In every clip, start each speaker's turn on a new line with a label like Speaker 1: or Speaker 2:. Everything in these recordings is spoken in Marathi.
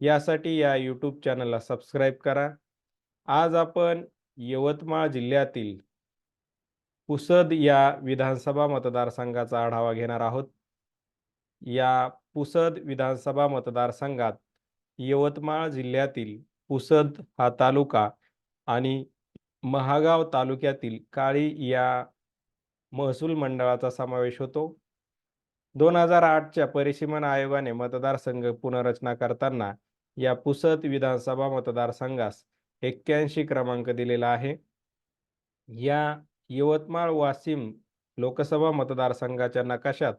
Speaker 1: यासाठी या यूट्यूब चॅनलला सबस्क्राईब करा. आज आपण यवतमाळ जिल्ह्यातील पुसद या विधानसभा मतदारसंघाचा आढावा घेणार आहोत. या पुसद विधानसभा मतदारसंघात यवतमाळ जिल्ह्यातील पुसद हा तालुका आणि महागाव तालुक्यातील काळी या महसूल मंडळाचा समावेश होतो. दोन हजार आठच्या परिसीमन आयोगाने मतदारसंघ पुनर्रचना करताना या पुसद विधानसभा मतदारसंघास एक्क्याऐंशी क्रमांक दिलेला आहे. या यवतमाळ वाशिम लोकसभा मतदारसंघाच्या नकाशात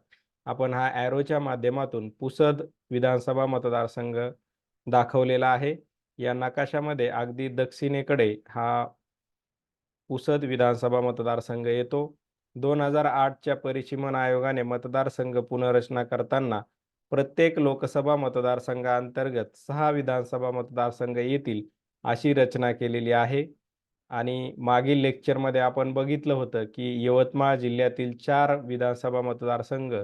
Speaker 1: आपण हा ॲरोच्या माध्यमातून पुसद विधानसभा मतदारसंघ दाखवलेला आहे. या नकाशामध्ये अगदी दक्षिणेकडे हा पुसद विधानसभा मतदारसंघ येतो. दोन हजार आठच्या परिसीमन आयोगाने मतदारसंघ पुनर्रचना करताना प्रत्येक लोकसभा मतदारसंघाअंतर्गत सहा विधानसभा मतदारसंघ येतील अशी रचना केलेली आहे. आणि मागील लेक्चरमध्ये आपण बघितलं होतं की यवतमाळ जिल्ह्यातील चार विधानसभा मतदारसंघ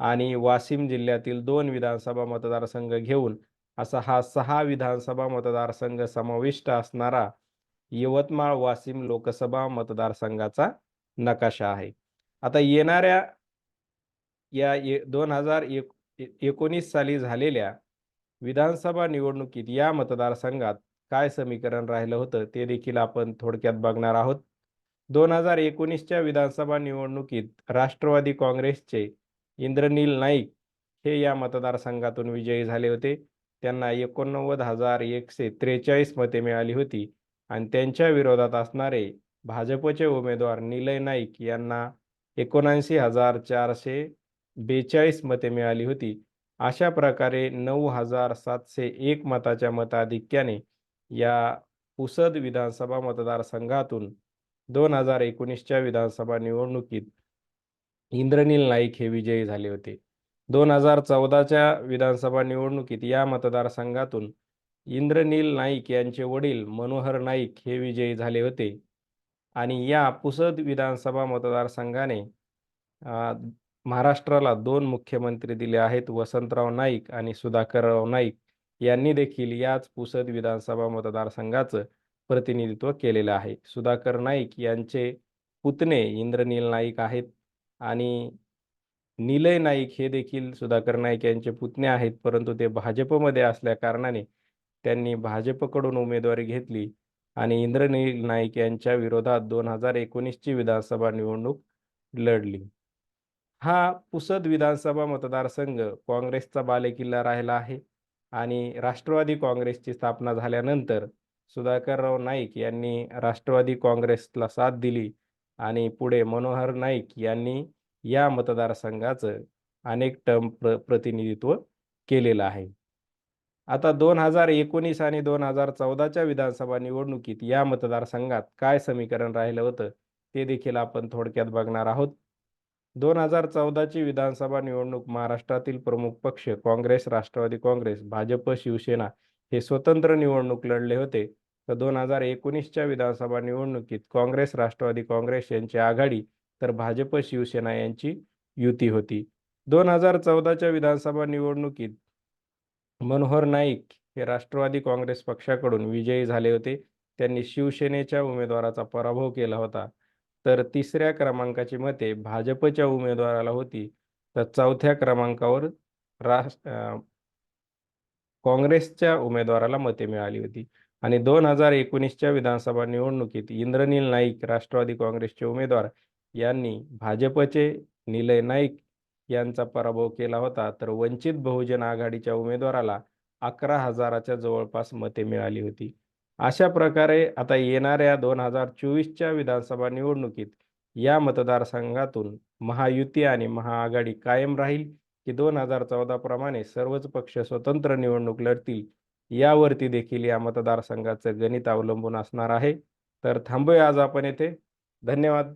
Speaker 1: आणि वाशिम जिल्ह्यातील दोन विधानसभा मतदारसंघ घेऊन असा हा सहा विधानसभा मतदारसंघ समाविष्ट असणारा यवतमाळ वाशिम लोकसभा मतदारसंघाचा नकाशा आहे. आता येणाऱ्या या दोन हजार एक एकोणीस साली झालेल्या विधानसभा निवडणुकीत या मतदारसंघात काय समीकरण राहिलं होतं ते देखील आपण थोडक्यात बघणार आहोत. दोन हजार एकोणीसच्या विधानसभा निवडणुकीत राष्ट्रवादी काँग्रेसचे इंद्रनील नाईक हे या मतदारसंघातून विजयी झाले होते. त्यांना एकोणनव्वद हजार एकशे त्रेचाळीस मते मिळाली होती आणि त्यांच्या विरोधात असणारे भाजपचे उमेदवार निलय नाईक यांना एकोणऐंशी हजार चारशे बेचाळीस मते मिळाली होती. अशा प्रकारे नऊ हजार सातशे एक मताच्या मताधिक्याने या पुसद विधानसभा मतदारसंघातून दोन हजार एकोणीसच्या विधानसभा निवडणुकीत इंद्रनील नाईक हे विजयी झाले होते. दोन हजार चौदाच्या विधानसभा निवडणुकीत या मतदारसंघातून इंद्रनील नाईक यांचे वडील मनोहर नाईक हे विजयी झाले होते. आणि या पुसद विधानसभा मतदारसंघाने महाराष्ट्राला दोन मुख्यमंत्री दिले आहेत वसंतराव नाईक आणि सुधाकरराव नाईक. यांनी देखील याच पुसद विधानसभा मतदारसंघाचं प्रतिनिधित्व केलेलं आहे. सुधाकर नाईक यांचे पुतणे इंद्रनील नाईक आहेत आणि निलय नाईक हे देखील सुधाकर नाईक यांचे पुतणे आहेत परंतु ते भाजपमध्ये असल्या कारणाने त्यांनी भाजपकडून उमेदवारी घेतली आणि इंद्रनील नाईक यांच्या विरोधात दोन हजार एकोणीसची विधानसभा निवडणूक लढली. हा पुसद विधानसभा मतदारसंघ काँग्रेसचा बालेकिल्ला राहिला आहे आणि राष्ट्रवादी काँग्रेसची स्थापना झाल्यानंतर सुधाकरराव नाईक यांनी राष्ट्रवादी काँग्रेसला साथ दिली आणि पुढे मनोहर नाईक यांनी या मतदारसंघाचं अनेक टर्म प्र प्रतिनिधित्व केलेलं आहे. आता दोन हजार एकोणीस आणि दोन हजार चौदाच्या विधानसभा निवडणुकीत या मतदारसंघात काय समीकरण राहिलं होतं ते देखील आपण थोडक्यात बघणार आहोत. दोन हजार चौदाची विधानसभा निवडणूक महाराष्ट्रातील प्रमुख पक्ष काँग्रेस राष्ट्रवादी काँग्रेस भाजप शिवसेना हे स्वतंत्र निवडणूक लढले होते. तर दोन हजार एकोणीसच्या विधानसभा निवडणुकीत काँग्रेस राष्ट्रवादी काँग्रेस यांची आघाडी तर भाजप शिवसेना यांची युती होती. दोन हजार चौदाच्या विधानसभा निवडणुकीत मनोहर नाईक हे राष्ट्रवादी काँग्रेस पक्षाकडून विजयी झाले होते. त्यांनी शिवसेनेच्या उमेदवाराचा पराभव केला होता. तर तिसऱ्या क्रमांकाची मते भाजपच्या उमेदवाराला होती. तर चौथ्या क्रमांकावर राष्ट्र काँग्रेसच्या उमेदवाराला मते मिळाली होती. आणि दोन हजार एकोणीसच्या विधानसभा निवडणुकीत इंद्रनील नाईक राष्ट्रवादी काँग्रेसचे उमेदवार यांनी भाजपचे निलय नाईक यांचा पराभव केला होता. तर वंचित बहुजन आघाडीच्या उमेदवाराला अकरा हजाराच्या जवळपास मते मिळाली होती. अशा प्रकारे आता येणाऱ्या दोन हजार चोवीसच्या विधानसभा निवडणुकीत या मतदारसंघातून महायुती आणि महाआघाडी कायम राहील की दोन हजार चौदा प्रमाणे सर्वच पक्ष स्वतंत्र निवडणूक लढतील यावरती देखील या मतदारसंघाचं गणित अवलंबून असणार आहे. तर थांबूया आज आपण येथे. धन्यवाद.